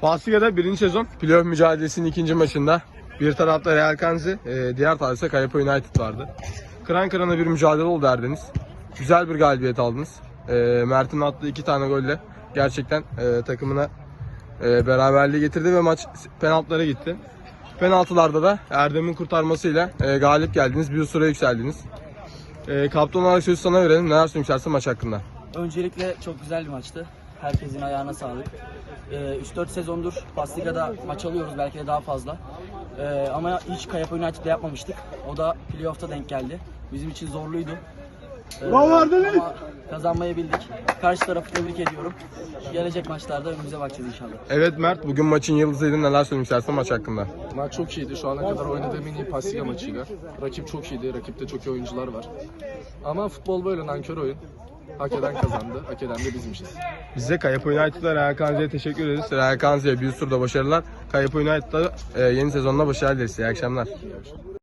Pasliga'da birinci sezon playoff mücadelesinin ikinci maçında bir tarafta Real Kanzi, e, diğer tarafta ise United vardı. Kıran kırana bir mücadele oldu Erdeniz. Güzel bir galibiyet aldınız. E, Mert'in attığı iki tane golle gerçekten e, takımına beraberliği getirdi ve maç penaltılara gitti. Penaltılarda da Erdem'in kurtarmasıyla e, galip geldiniz. Bir süre yükseldiniz. E, kaptan olarak sözü sana verelim. Neler söylemek maç hakkında? Öncelikle çok güzel bir maçtı. Herkesin ayağına sağlık. Ee, 3-4 sezondur Pasliga'da maç alıyoruz belki de daha fazla. Ee, ama hiç Kayapa United'da yapmamıştık. O da playoff'ta denk geldi. Bizim için zorluydu. Ee, ama kazanmayı bildik. Karşı tarafı tebrik ediyorum. Gelecek maçlarda önümüze bakacağız inşallah. Evet Mert, bugün maçın yıldızıydın. Neler söylemek istersin maç hakkında? Maç çok iyiydi. Şu ana kadar oynadığım en iyi Pasiga maçıydı. Rakip çok iyiydi. Rakipte çok iyi oyuncular var. Ama futbol böyle nankör oyun. Hak eden kazandı. Hak eden de bizmişiz. Bize Kayapa United'la Real Kanzi'ye teşekkür ederiz. Kanzi'ye bir sürü de başarılar. Kayapa United'da e, yeni sezonda başarılar dileriz. İyi akşamlar. İyi akşamlar.